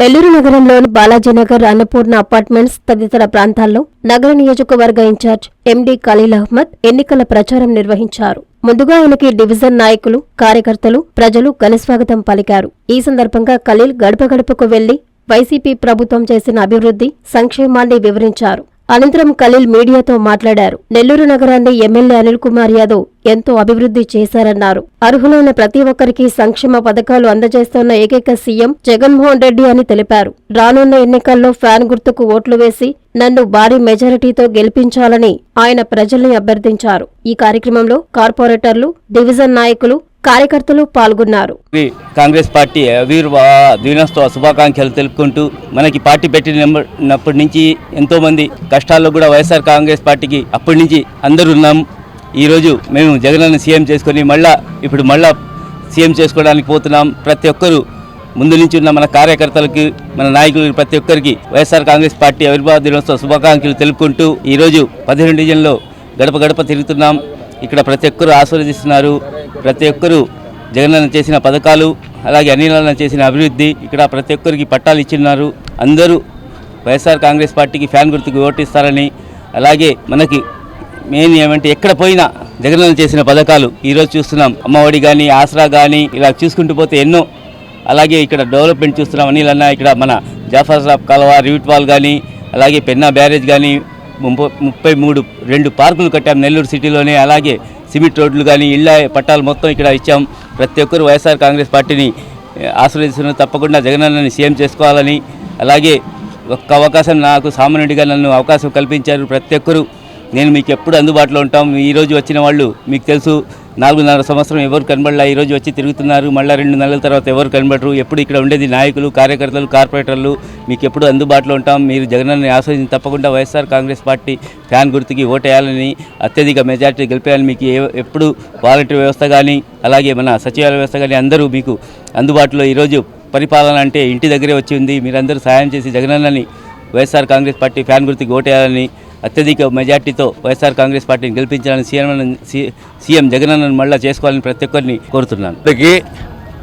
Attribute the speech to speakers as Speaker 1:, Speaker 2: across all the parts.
Speaker 1: నెల్లూరు నగరంలోని బాలాజీనగర్ అన్నపూర్ణ అపార్ట్మెంట్స్ తదితర ప్రాంతాల్లో నగర నియోజకవర్గ ఇన్ఛార్జ్ ఎండీ ఖలీల్ అహ్మద్ ఎన్నికల ప్రచారం నిర్వహించారు. ముందుగా ఆయనకి డివిజన్ నాయకులు కార్యకర్తలు ప్రజలు ఘనస్వాగతం పలికారు. ఈ సందర్భంగా ఖలీల్ గడప గడపకు వెళ్ళి వైసీపీ ప్రభుత్వం చేసిన అభివృద్ధి సంక్షేమాన్ని వివరించారు. అనంతరం ఖలీల్ మీడియాతో మాట్లాడారు. నెల్లూరు నగరాన్ని ఎమ్మెల్యే అనిల్ కుమార్ యాదవ్ ఎంతో అభివృద్ధి చేశారన్నారు. అర్హులైన ప్రతి ఒక్కరికి సంక్షేమ పథకాలు అందజేస్తున్న ఏకైక సీఎం జగన్మోహన్ రెడ్డి అని తెలిపారు. రానున్న ఎన్నికల్లో ఫ్యాన్ గుర్తుకు ఓట్లు వేసి నన్ను భారీ మెజారిటీతో గెలిపించాలని ఆయన ప్రజల్ని అభ్యర్థించారు. ఈ కార్యక్రమంలో కార్పొరేటర్లు డివిజన్ నాయకులు కార్యకర్తలు పాల్గొన్నారు.
Speaker 2: కాంగ్రెస్ పార్టీ వీరు దినోత్సవ శుభాకాంక్షలు తెలుపుకుంటూ మనకి పార్టీ పెట్టినప్పటి నుంచి ఎంతోమంది కష్టాల్లో కూడా వైఎస్ఆర్ కాంగ్రెస్ పార్టీకి అప్పటి నుంచి అందరూ ఉన్నాం. ఈరోజు మేము జగనన్న సీఎం చేసుకొని మళ్ళా ఇప్పుడు మళ్ళా సీఎం చేసుకోవడానికి పోతున్నాం. ప్రతి ఒక్కరూ ముందు నుంచి ఉన్న మన కార్యకర్తలకి మన నాయకులకి ప్రతి ఒక్కరికి వైఎస్ఆర్ కాంగ్రెస్ పార్టీ ఆవిర్భావ దినోత్సవ శుభాకాంక్షలు తెలుపుకుంటూ ఈరోజు పదిహేను డివిజన్లో గడప గడప తిరుగుతున్నాం. ఇక్కడ ప్రతి ఒక్కరూ ఆస్వాదిస్తున్నారు ప్రతి ఒక్కరూ జగనన్న చేసిన పథకాలు అలాగే అనిలన్న చేసిన అభివృద్ధి ఇక్కడ ప్రతి ఒక్కరికి పట్టాలు ఇచ్చిన్నారు అందరూ వైఎస్ఆర్ కాంగ్రెస్ పార్టీకి ఫ్యాన్ గుర్తుకు ఓటిస్తారని అలాగే మనకి మెయిన్ ఏమంటే ఎక్కడ పోయినా జగనన్న చేసిన పథకాలు ఈరోజు చూస్తున్నాం. అమ్మఒడి కానీ ఆసరా కానీ ఇలా చూసుకుంటూ పోతే ఎన్నో అలాగే ఇక్కడ డెవలప్మెంట్ చూస్తున్నాం. అనిలన్న ఇక్కడ మన జాఫర్ సాబ్ కాలువ రివిట్ వాల్ కానీ అలాగే పెన్నా బ్యారేజ్ కానీ ముప్పై మూడు రెండు పార్కులు కట్టాం నెల్లూరు సిటీలోనే. అలాగే సిమెంట్ రోడ్లు కానీ ఇళ్ళ పట్టాలు మొత్తం ఇక్కడ ఇచ్చాం. ప్రతి ఒక్కరు వైఎస్ఆర్ కాంగ్రెస్ పార్టీని ఏ, తప్పకుండా జగనన్నని సీఎం చేసుకోవాలని. అలాగే ఒక్క అవకాశం నాకు సామాన్యుడిగా నన్ను అవకాశం కల్పించారు. ప్రతి ఒక్కరు నేను మీకు ఎప్పుడు అందుబాటులో ఉంటాం. ఈరోజు వచ్చిన వాళ్ళు మీకు తెలుసు. నాలుగున్నర సంవత్సరం ఎవరు కనబడలా ఈరోజు వచ్చి తిరుగుతున్నారు మళ్ళీ రెండు నెలల తర్వాత ఎవరు కనబడరు ఎప్పుడు ఇక్కడ ఉండేది నాయకులు కార్యకర్తలు కార్పొరేటర్లు మీకు ఎప్పుడు అందుబాటులో ఉంటాం మీరు జగనన్న ఆస్వాదించి తప్పకుండా వైఎస్ఆర్ కాంగ్రెస్ పార్టీ ఫ్యాన్ గుర్తుకి ఓటేయాలని అత్యధిక మెజార్టీ గెలిపేయాలని మీకు ఏ- ఎప్పుడు వాలంటీర్ వ్యవస్థ కానీ అలాగే మన సచివాలయ వ్యవస్థ కానీ అందరూ మీకు అందుబాటులో ఈరోజు పరిపాలన అంటే ఇంటి దగ్గరే వచ్చి ఉంది మీరందరూ సహాయం చేసి జగనన్నని వైఎస్ఆర్ కాంగ్రెస్ పార్టీ ఫ్యాన్ గుర్తుకి ఓటేయాలని అత్యధిక మెజార్టీతో వైఎస్ఆర్ కాంగ్రెస్ పార్టీని గెలిపించాలని సీఎం సీఎం జగనన్న మళ్ళా చేసుకోవాలని ప్రతి ఒక్కరిని కోరుతున్నాను.
Speaker 3: ఇప్పటికీ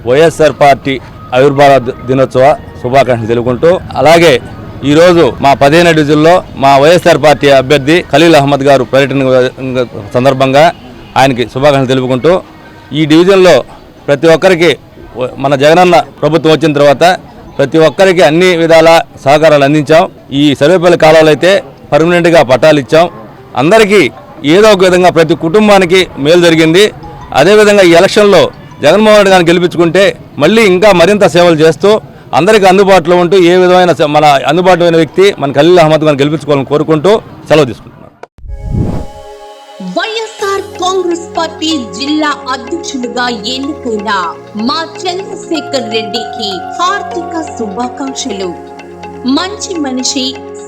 Speaker 3: వైఎస్ఆర్ పార్టీ ఆవిర్భావ దినోత్సవ శుభాకాంక్షలు తెలుపుకుంటూ అలాగే ఈరోజు మా పదిహేను డివిజన్లో మా వైఎస్ఆర్ పార్టీ అభ్యర్థి ఖలీల్ అహ్మద్ గారు పర్యటన సందర్భంగా ఆయనకి శుభాకాంక్షలు తెలుపుకుంటూ ఈ డివిజన్లో ప్రతి ఒక్కరికి మన జగనన్న ప్రభుత్వం వచ్చిన తర్వాత ప్రతి ఒక్కరికి అన్ని విధాల సహకారాలు అందించాం. ఈ సర్వేపల్లి కాలంలో అయితే పర్మనెంట్గా పట్టాలు ఇచ్చాం. అందరికీ ఏదో ఒక విధంగా ప్రతి కుటుంబానికి మేలు జరిగింది. అదేవిధంగా ఈ ఎలక్షన్లో జగన్మోహన్ రెడ్డి గారిని గెలిపించుకుంటే మళ్ళీ ఇంకా మరింత సేవలు చేస్తూ అందరికీ అందుబాటులో ఉంటూ ఏ విధమైన మన అందుబాటులో వ్యక్తి మన ఖలీల్ అహ్మద్ గారిని గెలిపించుకోవాలని కోరుకుంటూ సెలవు తీసుకుంటున్నాను
Speaker 4: వైఎస్ఆర్ కాంగ్రెస్ పార్టీ జిల్లా అధ్యక్షులుగా ఎన్నికైన మా చంద్రశేఖర్ రెడ్డికి హార్దిక శుభాకాంక్షలు. మంచి మనిషి